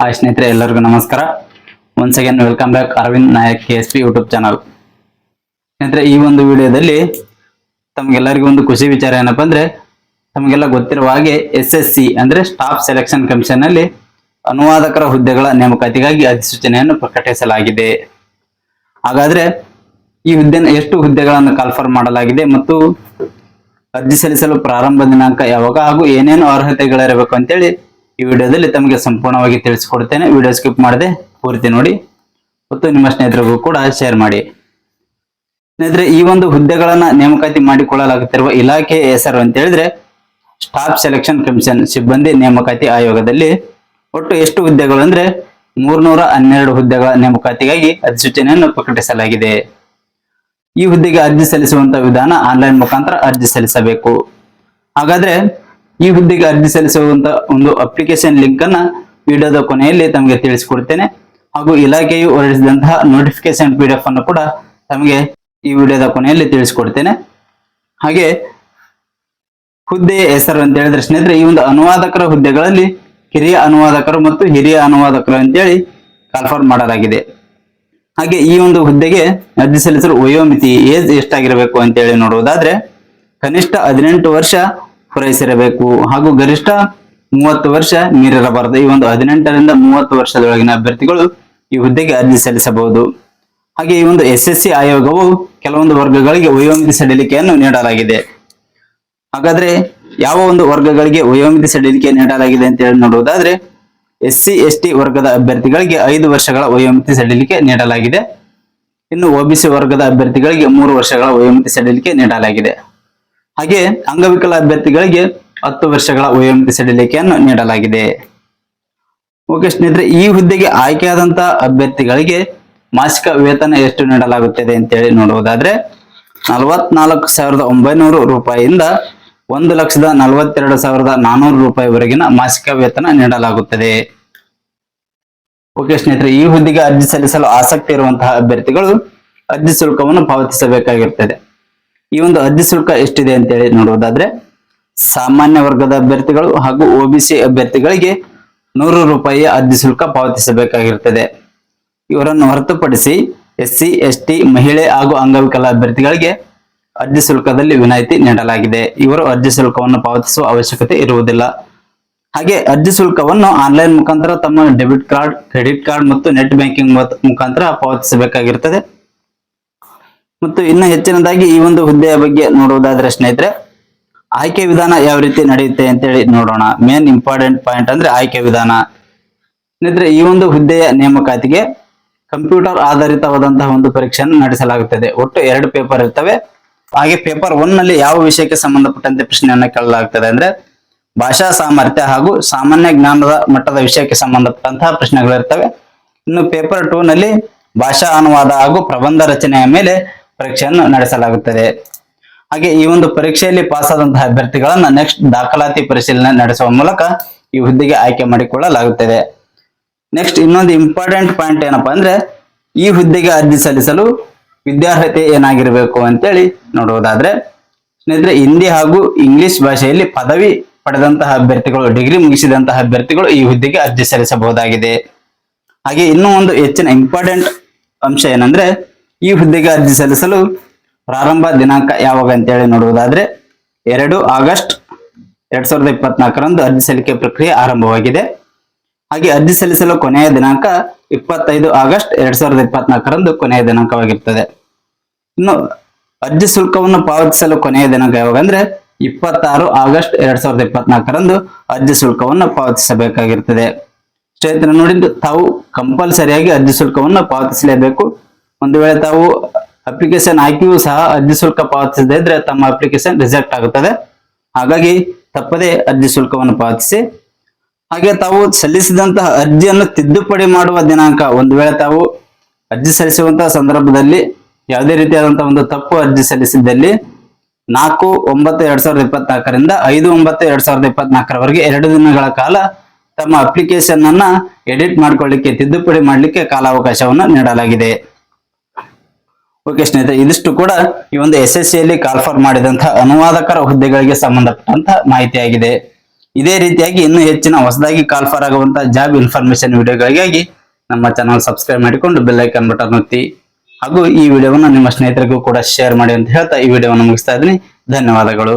Hi ಸ್ನೇಹಿತರೆ, ಎಲ್ಲರಿಗೂ ನಮಸ್ಕಾರ. Once again welcome back Arvind Nayak K S P YouTube channel ಸ್ನೇಹಿತರೆ, ಈ ಒಂದು ವಿಡಿಯೋದಲ್ಲಿ ತಮಗೆಲ್ಲರಿಗೂ ಒಂದು ಖುಷಿ ವಿಚಾರ ಏನಪ್ಪ ಅಂದ್ರೆ, ತಮಗೆಲ್ಲ ಗೊತ್ತಿರುವ ಹಾಗೆ ಎಸ್ ಎಸ್ ಸಿ ಅಂದ್ರೆ ಸ್ಟಾಫ್ ಸೆಲೆಕ್ಷನ್ ಕಮಿಷನ್ ಅಲ್ಲಿ ಅನುವಾದಕರ ಹುದ್ದೆಗಳ ನೇಮಕಾತಿಗಾಗಿ ಅಧಿಸೂಚನೆಯನ್ನು ಪ್ರಕಟಿಸಲಾಗಿದೆ. ಹಾಗಾದ್ರೆ, ಈ ಹುದ್ದೆ ಎಷ್ಟು ಹುದ್ದೆಗಳನ್ನು ಕಾಲ್ಫರ್ ಮಾಡಲಾಗಿದೆ ಮತ್ತು ಅರ್ಜಿ ಸಲ್ಲಿಸಲು ಪ್ರಾರಂಭ ದಿನಾಂಕ ಯಾವಾಗ ಹಾಗೂ ಏನೇನು ಅರ್ಹತೆಗಳಿರಬೇಕು ಅಂತೇಳಿ ಈ ವಿಡಿಯೋದಲ್ಲಿ ತಮಗೆ ಸಂಪೂರ್ಣವಾಗಿ ತಿಳಿಸಿಕೊಡ್ತೇನೆ. ವಿಡಿಯೋ ಸ್ಕಿಪ್ ಮಾಡದೆ ಪೂರ್ತಿ ನೋಡಿ ಮತ್ತು ನಿಮ್ಮ ಸ್ನೇಹಿತರಿಗೂ ಕೂಡ ಶೇರ್ ಮಾಡಿ. ಸ್ನೇಹಿತರೆ, ಈ ಒಂದು ಹುದ್ದೆಗಳನ್ನ ನೇಮಕಾತಿ ಮಾಡಿಕೊಳ್ಳಲಾಗುತ್ತಿರುವ ಇಲಾಖೆ ಹೆಸರು ಅಂತ ಹೇಳಿದ್ರೆ ಸ್ಟಾಫ್ ಸೆಲೆಕ್ಷನ್ ಕಮಿಷನ್ ಸಿಬ್ಬಂದಿ ನೇಮಕಾತಿ ಆಯೋಗದಲ್ಲಿ ಒಟ್ಟು ಎಷ್ಟು ಹುದ್ದೆಗಳು ಅಂದ್ರೆ ಮೂರ್ನೂರ ಹನ್ನೆರಡು ಹುದ್ದೆಗಳ ನೇಮಕಾತಿಗಾಗಿ ಅಧಿಸೂಚನೆಯನ್ನು ಪ್ರಕಟಿಸಲಾಗಿದೆ. ಈ ಹುದ್ದೆಗೆ ಅರ್ಜಿ ಸಲ್ಲಿಸುವಂತ ವಿಧಾನ ಆನ್ಲೈನ್ ಮುಖಾಂತರ ಅರ್ಜಿ ಸಲ್ಲಿಸಬೇಕು. ಹಾಗಾದ್ರೆ ಈ ಹುದ್ದೆಗೆ ಅರ್ಜಿ ಸಲ್ಲಿಸುವಂತ ಒಂದು ಅಪ್ಲಿಕೇಶನ್ ಲಿಂಕ್ ಅನ್ನ ವಿಡಿಯೋದ ಕೊನೆಯಲ್ಲಿ ತಮಗೆ ತಿಳಿಸಿಕೊಡ್ತೇನೆ. ಹಾಗೂ ಇಲಾಖೆಯು ಹೊರಡಿಸಿದಂತಹ ನೋಟಿಫಿಕೇಶನ್ ಪಿ ಎಫ್ ಅನ್ನು ಕೂಡ ತಮಗೆ ಈ ವಿಡಿಯೋದ ಕೊನೆಯಲ್ಲಿ ತಿಳಿಸಿಕೊಡ್ತೇನೆ. ಹಾಗೆ ಹುದ್ದೆ ಹೆಸರು ಅಂತ ಹೇಳಿದ್ರೆ ಸ್ನೇಹಿತರೆ, ಈ ಒಂದು ಅನುವಾದಕರ ಹುದ್ದೆಗಳಲ್ಲಿ ಕಿರಿಯ ಅನುವಾದಕರು ಮತ್ತು ಹಿರಿಯ ಅನುವಾದಕರು ಅಂತೇಳಿ ಕನ್ಫರ್ಮ್ ಮಾಡಲಾಗಿದೆ. ಹಾಗೆ ಈ ಒಂದು ಹುದ್ದೆಗೆ ಅರ್ಜಿ ಸಲ್ಲಿಸಲು ವಯೋಮಿತಿ ಏಜ್ ಎಷ್ಟಾಗಿರಬೇಕು ಅಂತೇಳಿ ನೋಡುವುದಾದ್ರೆ, ಕನಿಷ್ಠ ಹದಿನೆಂಟು ವರ್ಷ ಪೂರೈಸಿರಬೇಕು ಹಾಗೂ ಗರಿಷ್ಠ ಮೂವತ್ತು ವರ್ಷ ಮೀರಿರಬಾರದು. ಈ ಒಂದು ಹದಿನೆಂಟರಿಂದ ಮೂವತ್ತು ವರ್ಷದೊಳಗಿನ ಅಭ್ಯರ್ಥಿಗಳು ಈ ಹುದ್ದೆಗೆ ಅರ್ಜಿ ಸಲ್ಲಿಸಬಹುದು. ಹಾಗೆ ಈ ಒಂದು ಎಸ್ ಎಸ್ ಸಿ ಆಯೋಗವು ಕೆಲವೊಂದು ವರ್ಗಗಳಿಗೆ ವಯೋಮಿತಿ ಸಡಿಲಿಕೆಯನ್ನು ನೀಡಲಾಗಿದೆ. ಹಾಗಾದ್ರೆ ಯಾವ ಒಂದು ವರ್ಗಗಳಿಗೆ ವಯೋಮಿತಿ ಸಡಿಲಿಕೆ ನೀಡಲಾಗಿದೆ ಅಂತ ಹೇಳಿ ನೋಡುವುದಾದ್ರೆ, ಎಸ್ ಸಿ, ಎಸ್ ಟಿ ವರ್ಗದ ಅಭ್ಯರ್ಥಿಗಳಿಗೆ ಐದು ವರ್ಷಗಳ ವಯೋಮಿತಿ ಸಡಿಲಿಕೆ ನೀಡಲಾಗಿದೆ. ಇನ್ನು ಒಬಿಸಿ ವರ್ಗದ ಅಭ್ಯರ್ಥಿಗಳಿಗೆ ಮೂರು ವರ್ಷಗಳ ವಯೋಮಿತಿ ಸಡಿಲಿಕೆ ನೀಡಲಾಗಿದೆ. ಹಾಗೆ ಅಂಗವಿಕಲ ಅಭ್ಯರ್ಥಿಗಳಿಗೆ ಹತ್ತು ವರ್ಷಗಳ ವಯೋಮಿತಿ ಸಡಿಲಿಕೆಯನ್ನು ನೀಡಲಾಗಿದೆ. ಓಕೆ ಸ್ನೇಹಿತರೆ, ಈ ಹುದ್ದೆಗೆ ಆಯ್ಕೆಯಾದಂತ ಅಭ್ಯರ್ಥಿಗಳಿಗೆ ಮಾಸಿಕ ವೇತನ ಎಷ್ಟು ನೀಡಲಾಗುತ್ತದೆ ಅಂತೇಳಿ ನೋಡುವುದಾದ್ರೆ ನಲವತ್ನಾಲ್ಕು ಸಾವಿರದ ಒಂಬೈನೂರು ರೂಪಾಯಿಯಿಂದ ಒಂದು ಲಕ್ಷದ ನಲವತ್ತೆರಡು ಸಾವಿರದ ನಾನೂರು ರೂಪಾಯಿವರೆಗಿನ ಮಾಸಿಕ ವೇತನ ನೀಡಲಾಗುತ್ತದೆ. ಓಕೆ ಸ್ನೇಹಿತರೆ, ಈ ಹುದ್ದೆಗೆ ಅರ್ಜಿ ಸಲ್ಲಿಸಲು ಆಸಕ್ತಿ ಇರುವಂತಹ ಅಭ್ಯರ್ಥಿಗಳು ಅರ್ಜಿ ಶುಲ್ಕವನ್ನು ಪಾವತಿಸಬೇಕಾಗಿರುತ್ತದೆ ಈ ಒಂದು ಅರ್ಜಿ ಶುಲ್ಕ ಎಷ್ಟಿದೆ ಅಂತೇಳಿ ನೋಡುವುದಾದ್ರೆ ಸಾಮಾನ್ಯ ವರ್ಗದ ಅಭ್ಯರ್ಥಿಗಳು ಹಾಗೂ ಒಬಿಸಿ ಅಭ್ಯರ್ಥಿಗಳಿಗೆ ನೂರು ರೂಪಾಯಿಯ ಅರ್ಜಿ ಶುಲ್ಕ ಪಾವತಿಸಬೇಕಾಗಿರುತ್ತದೆ ಇವರನ್ನು ಹೊರತುಪಡಿಸಿ ಎಸ್ ಸಿ ಎಸ್ ಟಿ ಮಹಿಳೆ ಹಾಗೂ ಅಂಗವಿಕಲ ಅಭ್ಯರ್ಥಿಗಳಿಗೆ ಅರ್ಜಿ ಶುಲ್ಕದಲ್ಲಿ ವಿನಾಯಿತಿ ನೀಡಲಾಗಿದೆ. ಇವರು ಅರ್ಜಿ ಶುಲ್ಕವನ್ನು ಪಾವತಿಸುವ ಅವಶ್ಯಕತೆ ಇರುವುದಿಲ್ಲ. ಹಾಗೆ ಅರ್ಜಿ ಶುಲ್ಕವನ್ನು ಆನ್ಲೈನ್ ಮುಖಾಂತರ ತಮ್ಮ ಡೆಬಿಟ್ ಕಾರ್ಡ್, ಕ್ರೆಡಿಟ್ ಕಾರ್ಡ್ ಮತ್ತು ನೆಟ್ ಬ್ಯಾಂಕಿಂಗ್ ಮುಖಾಂತರ ಪಾವತಿಸಬೇಕಾಗಿರುತ್ತದೆ ಮತ್ತು ಇನ್ನು ಹೆಚ್ಚಿನದಾಗಿ ಈ ಒಂದು ಹುದ್ದೆಯ ಬಗ್ಗೆ ನೋಡುವುದಾದ್ರೆ ಸ್ನೇಹಿತರೆ, ಆಯ್ಕೆ ವಿಧಾನ ಯಾವ ರೀತಿ ನಡೆಯುತ್ತೆ ಅಂತೇಳಿ ನೋಡೋಣ. ಮೇನ್ ಇಂಪಾರ್ಟೆಂಟ್ ಪಾಯಿಂಟ್ ಅಂದ್ರೆ ಆಯ್ಕೆ ವಿಧಾನ. ಸ್ನೇಹಿತರೆ, ಈ ಒಂದು ಹುದ್ದೆಯ ನೇಮಕಾತಿಗೆ ಕಂಪ್ಯೂಟರ್ ಆಧಾರಿತವಾದಂತಹ ಒಂದು ಪರೀಕ್ಷೆಯನ್ನು ನಡೆಸಲಾಗುತ್ತದೆ. ಒಟ್ಟು ಎರಡು ಪೇಪರ್ ಇರ್ತವೆ. ಹಾಗೆ ಪೇಪರ್ ಒನ್ನಲ್ಲಿ ಯಾವ ವಿಷಯಕ್ಕೆ ಸಂಬಂಧಪಟ್ಟಂತೆ ಪ್ರಶ್ನೆಯನ್ನ ಕೇಳಲಾಗುತ್ತದೆ ಅಂದ್ರೆ, ಭಾಷಾ ಸಾಮರ್ಥ್ಯ ಹಾಗೂ ಸಾಮಾನ್ಯ ಜ್ಞಾನದ ಮಟ್ಟದ ವಿಷಯಕ್ಕೆ ಸಂಬಂಧಪಟ್ಟಂತಹ ಪ್ರಶ್ನೆಗಳಿರ್ತವೆ ಇನ್ನು ಪೇಪರ್ ಟೂ ನಲ್ಲಿ ಭಾಷಾ ಅನುವಾದ ಹಾಗೂ ಪ್ರಬಂಧ ರಚನೆಯ ಮೇಲೆ ಪರೀಕ್ಷೆಯನ್ನು ನಡೆಸಲಾಗುತ್ತದೆ. ಹಾಗೆ ಈ ಒಂದು ಪರೀಕ್ಷೆಯಲ್ಲಿ ಪಾಸ್ ಆದಂತಹ ಅಭ್ಯರ್ಥಿಗಳನ್ನ ನೆಕ್ಸ್ಟ್ ದಾಖಲಾತಿ ಪರಿಶೀಲನೆ ನಡೆಸುವ ಮೂಲಕ ಈ ಹುದ್ದೆಗೆ ಆಯ್ಕೆ ಮಾಡಿಕೊಳ್ಳಲಾಗುತ್ತದೆ. ನೆಕ್ಸ್ಟ್ ಇನ್ನೊಂದು ಇಂಪಾರ್ಟೆಂಟ್ ಪಾಯಿಂಟ್ ಏನಪ್ಪಾ ಅಂದ್ರೆ ಈ ಹುದ್ದೆಗೆ ಅರ್ಜಿ ಸಲ್ಲಿಸಲು ವಿದ್ಯಾರ್ಹತೆ ಏನಾಗಿರಬೇಕು ಅಂತೇಳಿ ನೋಡುವುದಾದ್ರೆ, ಸ್ನೇಹಿತರೆ, ಹಿಂದಿ ಹಾಗೂ ಇಂಗ್ಲಿಷ್ ಭಾಷೆಯಲ್ಲಿ ಪದವಿ ಪಡೆದಂತಹ ಅಭ್ಯರ್ಥಿಗಳು ಡಿಗ್ರಿ ಮುಗಿಸಿದಂತಹ ಅಭ್ಯರ್ಥಿಗಳು ಈ ಹುದ್ದೆಗೆ ಅರ್ಜಿ ಸಲ್ಲಿಸಬಹುದಾಗಿದೆ. ಹಾಗೆ ಇನ್ನೂ ಒಂದು ಹೆಚ್ಚಿನ ಇಂಪಾರ್ಟೆಂಟ್ ಅಂಶ ಏನಂದ್ರೆ ಈ ಹುದ್ದೆಗೆ ಅರ್ಜಿ ಸಲ್ಲಿಸಲು ಪ್ರಾರಂಭ ದಿನಾಂಕ ಯಾವಾಗ ಅಂತೇಳಿ ನೋಡುವುದಾದ್ರೆ ಎರಡು ಆಗಸ್ಟ್ ಎರಡ್ ಸಾವಿರದ ಇಪ್ಪತ್ನಾಲ್ಕರಂದು ಅರ್ಜಿ ಸಲ್ಲಿಕೆ ಪ್ರಕ್ರಿಯೆ ಆರಂಭವಾಗಿದೆ. ಹಾಗೆ ಅರ್ಜಿ ಸಲ್ಲಿಸಲು ಕೊನೆಯ ದಿನಾಂಕ ಇಪ್ಪತ್ತೈದು ಆಗಸ್ಟ್ ಎರಡ್ ಸಾವಿರದ ಇಪ್ಪತ್ನಾಲ್ಕರಂದು ಕೊನೆಯ ದಿನಾಂಕವಾಗಿರ್ತದೆ. ಇನ್ನು ಅರ್ಜಿ ಶುಲ್ಕವನ್ನು ಪಾವತಿಸಲು ಕೊನೆಯ ದಿನಾಂಕ ಯಾವಾಗಂದ್ರೆ ಇಪ್ಪತ್ತಾರು ಆಗಸ್ಟ್ ಎರಡ್ ಸಾವಿರದ ಇಪ್ಪತ್ನಾಲ್ಕರಂದು ಅರ್ಜಿ ಶುಲ್ಕವನ್ನು ಪಾವತಿಸಬೇಕಾಗಿರ್ತದೆ. ಸ್ನೇಹಿತರೆ ನೋಡಿದ್ದು ತಾವು ಕಂಪಲ್ಸರಿಯಾಗಿ ಅರ್ಜಿ ಶುಲ್ಕವನ್ನು ಪಾವತಿಸಲೇಬೇಕು. ಒಂದು ವೇಳೆ ತಾವು ಅಪ್ಲಿಕೇಶನ್ ಹಾಕಿಯೂ ಸಹ ಅರ್ಜಿ ಶುಲ್ಕ ಪಾವತಿಸದೇ ಇದ್ರೆ ತಮ್ಮ ಅಪ್ಲಿಕೇಶನ್ ರಿಜೆಕ್ಟ್ ಆಗುತ್ತದೆ. ಹಾಗಾಗಿ ತಪ್ಪದೇ ಅರ್ಜಿ ಶುಲ್ಕವನ್ನು ಪಾವತಿಸಿ. ಹಾಗೆ ತಾವು ಸಲ್ಲಿಸಿದಂತಹ ಅರ್ಜಿಯನ್ನು ತಿದ್ದುಪಡಿ ಮಾಡುವ ದಿನಾಂಕ, ಒಂದು ವೇಳೆ ತಾವು ಅರ್ಜಿ ಸಲ್ಲಿಸುವಂತಹ ಸಂದರ್ಭದಲ್ಲಿ ಯಾವುದೇ ರೀತಿಯಾದಂತಹ ಒಂದು ತಪ್ಪು ಅರ್ಜಿ ಸಲ್ಲಿಸಿದ್ದಲ್ಲಿ ನಾಲ್ಕು, ಒಂಬತ್ತು, ಎರಡ್ ಸಾವಿರದ ಇಪ್ಪತ್ನಾಲ್ಕರಿಂದ ಐದು, ಒಂಬತ್ತು, ಎರಡ್ ಸಾವಿರದ ಇಪ್ಪತ್ನಾಲ್ಕರವರೆಗೆ ಎರಡು ದಿನಗಳ ಕಾಲ ತಮ್ಮ ಅಪ್ಲಿಕೇಶನ್ ಅನ್ನ ಎಡಿಟ್ ಮಾಡ್ಕೊಳ್ಳಿಕ್ಕೆ, ತಿದ್ದುಪಡಿ ಮಾಡಲಿಕ್ಕೆ ಕಾಲಾವಕಾಶವನ್ನು ನೀಡಲಾಗಿದೆ. ಓಕೆ ಸ್ನೇಹಿತರೆ, ಇದಿಷ್ಟು ಕೂಡ ಈ ಒಂದು ಎಸ್ ಎಸ್ ಸಿಯಲ್ಲಿ ಕಾಲ್ಫರ್ ಮಾಡಿದಂತಹ ಅನುವಾದಕರ ಹುದ್ದೆಗಳಿಗೆ ಸಂಬಂಧಪಟ್ಟಂತಹ ಮಾಹಿತಿಯಾಗಿದೆ ಇದೇ ರೀತಿಯಾಗಿ ಇನ್ನೂ ಹೆಚ್ಚಿನ ಹೊಸದಾಗಿ ಕಾಲ್ಫರ್ ಆಗುವಂತಹ ಜಾಬ್ ಇನ್ಫಾರ್ಮೇಶನ್ ವಿಡಿಯೋಗಳಿಗಾಗಿ ನಮ್ಮ ಚಾನಲ್ ಸಬ್ಸ್ಕ್ರೈಬ್ ಮಾಡಿಕೊಂಡು ಬೆಲ್ ಐಕನ್ ಬಟನ್ ಒತ್ತಿ. ಹಾಗೂ ಈ ವಿಡಿಯೋವನ್ನು ನಿಮ್ಮ ಸ್ನೇಹಿತರಿಗೂ ಕೂಡ ಶೇರ್ ಮಾಡಿ ಅಂತ ಹೇಳ್ತಾ ಈ ವಿಡಿಯೋವನ್ನು ಮುಗಿಸ್ತಾ ಇದ್ದೀನಿ. ಧನ್ಯವಾದಗಳು.